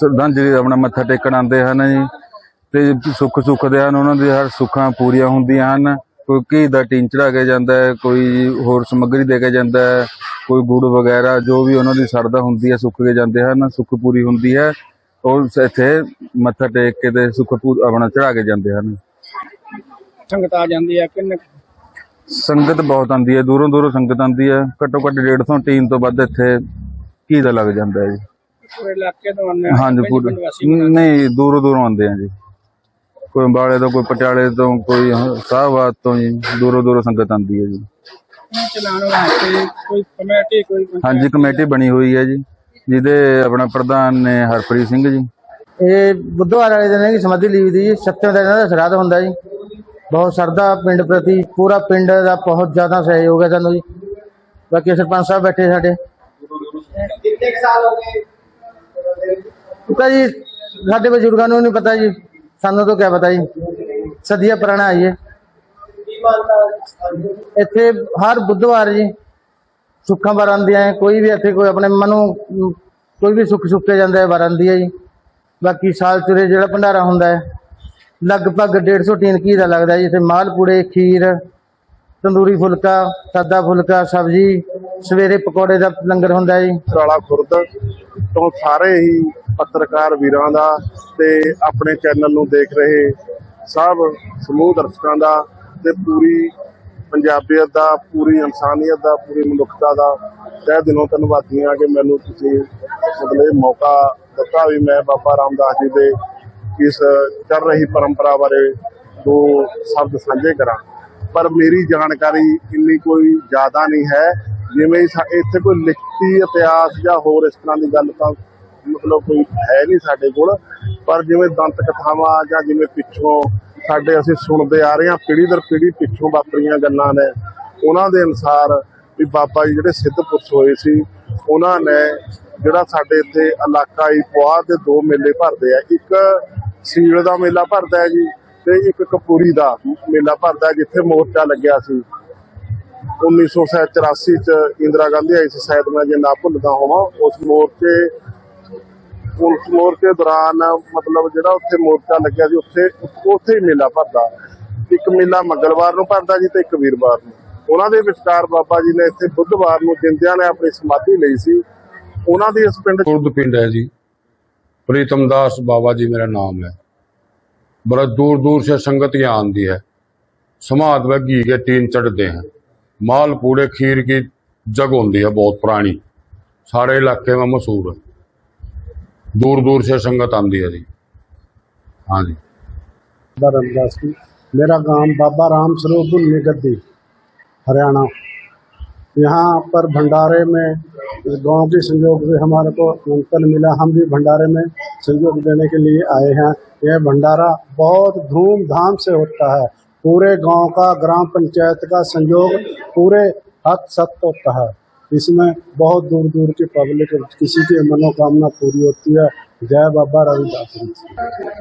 ਸ਼ਰਧਾਂਜਲੀ ਆਪਣਾ ਮੱਥਾ ਟੇਕਣ ਆਉਂਦੇ ਹਨ ਜੀ ਤੇ ਸੁੱਖ ਸੁੱਖਦੇ ਹਨ ਉਹਨਾਂ ਦੀ ਹਰ ਸੁੱਖਾਂ ਪੂਰੀਆਂ ਹੁੰਦੀਆਂ ਹਨ। ਕੋਈ ਘੀ ਦਾ ਟੀਨ ਚੜਾ ਕੇ ਜਾਂਦਾ ਹੈ ਕੋਈ ਹੋਰ ਸਮੱਗਰੀ ਦੇ ਕੇ ਜਾਂਦਾ ਹੈ ਕੋਈ ਗੁੜ ਵਗੈਰਾ ਜੋ ਵੀ ਉਹਨਾਂ ਦੀ ਸਰਦਾ ਹੁੰਦੀ ਹੈ ਸੁੱਖ ਕੇ ਜਾਂਦੇ ਹਨ ਸੁੱਖ ਪੂਰੀ ਹੁੰਦੀ ਹੈ ਉਹ ਸ- ਇੱਥੇ ਮੱਥਾ ਟੇਕ ਕੇ ਤੇ ਸੁੱਖ ਪੂਰ ਆਪਣਾ ਚੜਾ ਕੇ ਜਾਂਦੇ ਹਨ। ਸੰਗਤ ਆ ਜਾਂਦੀ ਹੈ ਕਿੰਨੇ ਸੰਗਤ ਬਹੁਤ ਆਉਂਦੀ ਹੈ ਦੂਰੋਂ ਦੂਰੋਂ ਸੰਗਤ ਆਉਂਦੀ ਹੈ ਘੱਟੋ ਘੱਟ 150 ਟੀਮ ਤੋਂ ਵੱਧ ਇੱਥੇ ਘੀ ਦਾ ਲੱਗ ਜਾਂਦਾ ਹੈ ਜੀ। ਪੂਰੇ ਇਲਾਕੇ ਤੋਂ ਆਉਂਦੇ ਹਾਂਜੀ ਪੂਰੇ ਨਹੀਂ ਦੂਰੋਂ ਦੂਰੋਂ ਆਉਂਦੇ ਆ ਜੀ। ਕੋਈ ਅੰਬਾਲੇ ਤੋਂ ਕੋਈ ਪਟਿਆਲੇ ਤੋਂ ਕੋਈ ਸਾਹਬਾਦ ਤੋਂ ਜੀ ਦੂਰੋਂ ਦੂਰੋਂ ਸੰਗਤ ਆਉਂਦੀ ਹੈ ਜੀ। ਕੀ ਚਲਾਉਣ ਵਾਸਤੇ ਕੋਈ ਕਮੇਟੀ ਕੋਈ ਹਾਂਜੀ ਕਮੇਟੀ ਬਣੀ ਹੋਈ ਹੈ ਜੀ ਜਿਹਦੇ ਆਪਣਾ ਪ੍ਰਧਾਨ ਨੇ ਹਰਪ੍ਰੀਤ ਸਿੰਘ ਜੀ। ਇਹ ਬੁੱਧਵਾਰ ਵਾਲੇ ਦਿਨ ਹੈ ਸਮਾਧੀ ਲੀਵ ਦੀ ਸੱਤਵੇਂ ਦਿਨ ਦਾ ਸ਼ਰਾਧ ਹੁੰਦਾ ਜੀ। ਬਹੁਤ ਸਰਦਾ ਪਿੰਡ ਪ੍ਰਤੀ ਪੂਰਾ ਪਿੰਡ ਦਾ ਬਹੁਤ ਜ਼ਿਆਦਾ ਸਹਿਯੋਗ ਹੈ ਸਾਨੂੰ ਜੀ। ਬਾਕੀ ਸਰਪੰਚ ਸਾਹਿਬ ਬੈਠੇ ਸਾਡੇ। ਕਿਉਂਕਿ ਜੀ, ਸਾਡੇ ਬਜ਼ੁਰਗਾਂ ਨੂੰ ਨਹੀਂ ਪਤਾ ਜੀ, ਸਾਨੂੰ ਤਾਂ ਕਿਆ ਪਤਾ ਜੀ। ਸਦੀਆਂ ਪੁਰਾਣਾ ਹੈ ਇਹ। ਇੱਥੇ ਹਰ ਬੁੱਧਵਾਰ ਜੀ, ਸੁੱਖਾਂ ਵਰਾਂਦੀਆਂ ਹੈ। ਕੋਈ ਵੀ ਇੱਥੇ ਕੋਈ ਆਪਣੇ ਮਨੋਂ ਕੋਈ ਵੀ ਸੁੱਖ ਸੁੱਕੇ ਜਾਂਦਾ ਹੈ ਵਰਾਂਦੀ ਹੈ ਜੀ। ਬਾਕੀ ਸਾਲ ਚੁਰੇ ਜਿਹੜਾ ਭੰਡਾਰਾ ਹੁੰਦਾ ਹੈ, ਲਗਭਗ 150 ਟੀਨ ਘੀ ਦਾ ਲੱਗਦਾ ਜੀ। ਇੱਥੇ ਮਾਲ ਪੂੜੇ, ਖੀਰ, ਤੰਦੂਰੀ ਫੁਲਕਾ, ਸਾਦਾ ਫੁਲਕਾ, ਸਬਜ਼ੀ, ਸਵੇਰੇ ਪਕੌੜੇ ਦਾ ਲੰਗਰ ਹੁੰਦਾ ਜੀ। ਰਾਲਾ ਖੁਰਦ ਤੋਂ ਸਾਰੇ ਹੀ ਪੱਤਰਕਾਰ ਵੀਰਾਂ ਦਾ ਤੇ ਆਪਣੇ ਚੈਨਲ ਨੂੰ ਦੇਖ ਰਹੇ ਸਭ ਸਮੂਹ ਦਰਸ਼ਕਾਂ ਦਾ ਤੇ ਪੂਰੀ ਪੰਜਾਬੀਅਤ ਦਾ, ਪੂਰੀ ਇਨਸਾਨੀਅਤ ਦਾ, ਪੂਰੀ ਮਨੁੱਖਤਾ ਦਾ ਤਹਿ ਦਿਲੋਂ ਧੰਨਵਾਦੀ ਹਾਂ ਕਿ ਮੈਨੂੰ ਤੁਸੀਂ ਮਤਲਬ ਮੌਕਾ ਦਿੱਤਾ ਵੀ ਮੈਂ ਬਾਬਾ ਰਾਮਦਾਸ ਜੀ ਦੇ ਇਸ ਚੱਲ ਰਹੀ ਪਰੰਪਰਾ ਬਾਰੇ ਦੋ ਸ਼ਬਦ ਸਾਂਝੇ ਕਰਾਂ। ਪਰ ਮੇਰੀ ਜਾਣਕਾਰੀ ਇੰਨੀ ਕੋਈ ਜ਼ਿਆਦਾ ਨਹੀਂ ਹੈ, ਜਿਵੇਂ ਇੱਥੇ ਕੋਈ ਲਿਖਤੀ ਇਤਿਹਾਸ ਜਾਂ ਹੋਰ ਇਸ ਤਰ੍ਹਾਂ ਦੀ ਗੱਲ ਤਾਂ ਮਤਲਬ ਕੋਈ ਹੈ ਨਹੀਂ ਸਾਡੇ ਕੋਲ। ਪਰ ਜਿਵੇਂ ਦੰਤ ਕਥਾਵਾਂ ਜਾਂ ਜਿਵੇਂ ਪਿੱਛੋਂ ਸਾਡੇ ਅਸੀਂ ਸੁਣਦੇ ਆ ਰਹੇ ਹਾਂ, ਪੀੜ੍ਹੀ ਦਰ ਪੀੜ੍ਹੀ ਪਿੱਛੋਂ ਵਾਪਰੀਆਂ ਗੱਲਾਂ ਨੇ, ਉਹਨਾਂ ਦੇ ਅਨੁਸਾਰ ਵੀ ਬਾਬਾ ਜੀ ਜਿਹੜੇ ਸਿੱਧ ਪੁਰਸ਼ ਹੋਏ ਸੀ, ਉਹਨਾਂ ਨੇ ਜਿਹੜਾ ਸਾਡੇ ਇੱਥੇ ਇਲਾਕਾ ਹੀ ਪੁਆਧ ਦੋ ਮੇਲੇ ਭਰਦੇ ਆ। ਇੱਕ ਸੀਲ ਦਾ ਮੇਲਾ ਭਰਦਾ ਹੈ ਜੀ ਤੇ ਇੱਕ ਕਪੂਰੀ ਦਾ ਮੇਲਾ ਭਰਦਾ ਹੈ, ਜਿੱਥੇ ਮੋਰਚਾ ਲੱਗਿਆ ਸੀ। 1984 ਚ ਇੰਦਰਾ ਗਾਂਧੀ ਆਈ ਸੀ, ਸ਼ਾਇਦ ਮੈਂ ਜੇ ਨਾ ਭੁੱਲਦਾ ਹੋਵਾਂ, ਉਸ ਮੋਰਚੇ ਉਸ ਮੋਰਚੇ ਦੌਰਾਨ ਮਤਲਬ ਜਿਹੜਾ ਉੱਥੇ ਮੋਰਚਾ ਲੱਗਿਆ ਸੀ ਉੱਥੇ ਉੱਥੇ ਹੀ ਮੇਲਾ ਭਰਦਾ ਇੱਕ ਮੇਲਾ ਮੰਗਲਵਾਰ ਨੂੰ ਭਰਦਾ ਜੀ ਤੇ ਇੱਕ ਵੀਰਵਾਰ ਨੂੰ ਉਹਨਾਂ ਦੇ ਵਿਚਕਾਰ ਬਾਬਾ ਜੀ ਨੇ ਇੱਥੇ ਬੁੱਧਵਾਰ ਨੂੰ ਜਿੰਦਿਆਂ ਨੇ ਆਪਣੀ ਸਮਾਧੀ ਲਈ ਸੀ ਉਹਨਾਂ ਦੀ ਇਸ ਪਿੰਡ खुर्द पिंड है जी प्रीतम दास बाबा जी मेरा नाम है बड़ा दूर दूर से संगत यहाँ आती है समाध व घी के टीन चढ़ते हैं माल पूड़े खीर की जग होती है बहुत पुरानी सारे इलाके में मशहूर है दूर दूर से संगत आती है जी। हाँ जी। रामदास की मेरा गाँव बाबा राम स्वरूप निगद्दी, हरियाणा। यहाँ पर भंडारे में, गाँव के सहयोग से हमारे को निमंत्रण मिला। हम भी भंडारे में सहयोग देने के लिए आए हैं। यह भंडारा बहुत धूमधाम से होता है। पूरे गाँव का, ग्राम पंचायत का सहयोग पूरे हद सख्त होता है। इसमें बहुत दूर दूर की पब्लिक किसी की मनोकामना पूरी होती है जय बाबा रविदास जी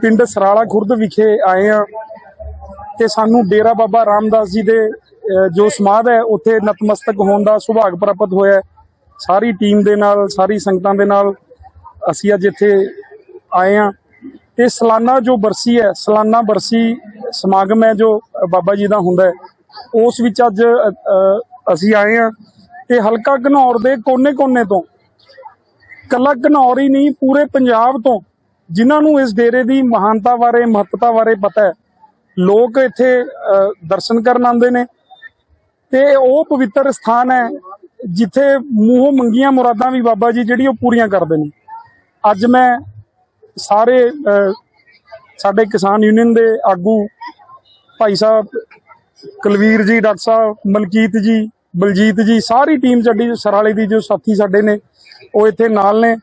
ਪਿੰਡ ਸਰਾਲਾ ਖੁਰਦ ਵਿਖੇ ਆਏ ਆ ਤੇ ਸਾਨੂੰ ਡੇਰਾ ਬਾਬਾ ਰਾਮਦਾਸ ਜੀ ਦੇ ਅਹ, ਜੋ ਸਮਾਧ ਹੈ ਉੱਥੇ ਨਤਮਸਤਕ ਹੋਣ ਦਾ ਸੁਭਾਗ ਪ੍ਰਾਪਤ ਹੋਇਆ ਹੈ। ਸਾਰੀ ਟੀਮ ਦੇ ਨਾਲ ਸਾਰੀ ਸੰਗਤਾਂ ਦੇ ਨਾਲ ਅਸੀਂ ਅੱਜ ਇੱਥੇ ਆਏ ਆ ਤੇ ਸਾਲਾਨਾ ਜੋ ਬਰਸੀ ਹੈ ਸਾਲਾਨਾ ਬਰਸੀ ਸਮਾਗਮ ਹੈ ਜੋ ਅ, ਬਾਬਾ ਜੀ ਦਾ ਹੁੰਦਾ ਹੈ ਉਸ ਵਿੱਚ ਅੱਜ ਅ, ਅ, ਅਸੀਂ ਆਏ ਆ ਇਹ ਹਲਕਾ ਘਨੌਰ ਦੇ ਕੋਨੇ-ਕੋਨੇ ਤੋਂ, ਕੱਲਾ ਘਨੌਰ ਹੀ ਨਹੀਂ, ਪੂਰੇ ਪੰਜਾਬ ਤੋਂ, ਜਿਨ੍ਹਾਂ ਨੂੰ ਇਸ ਡੇਰੇ ਦੀ ਮਹਾਨਤਾ ਬਾਰੇ, ਮਹੱਤਤਾ ਬਾਰੇ ਪਤਾ ਹੈ, ਲੋਕ ਇੱਥੇ ਦਰਸ਼ਨ ਕਰਨ ਆਉਂਦੇ ਨੇ। ਤੇ ਉਹ ਪਵਿੱਤਰ ਸਥਾਨ ਹੈ, ਜਿੱਥੇ ਮੂੰਹੋਂ ਮੰਗੀਆਂ ਮੁਰਾਦਾਂ ਵੀ ਬਾਬਾ ਜੀ ਜਿਹੜੀ ਉਹ ਪੂਰੀਆਂ ਕਰਦੇ ਨੇ। ਅੱਜ ਮੈਂ ਸਾਰੇ ਸਾਡੇ ਕਿਸਾਨ ਯੂਨੀਅਨ ਦੇ ਆਗੂ, ਭਾਈ ਸਾਹਿਬ ਕੁਲਵੀਰ ਜੀ, ਡਾਕਟਰ ਸਾਹਿਬ ਮਲਕੀਤ ਜੀ ਬਲਜੀਤ ਜੀ, ਸਾਰੀ ਟੀਮ ਸਾਡੀ, ਸਰਾਲੇ ਦੀ ਜੋ ਸਾਥੀ ਸਾਡੇ ਨੇ, ਉਹ ਇੱਥੇ ਨਾਲ ਨੇ।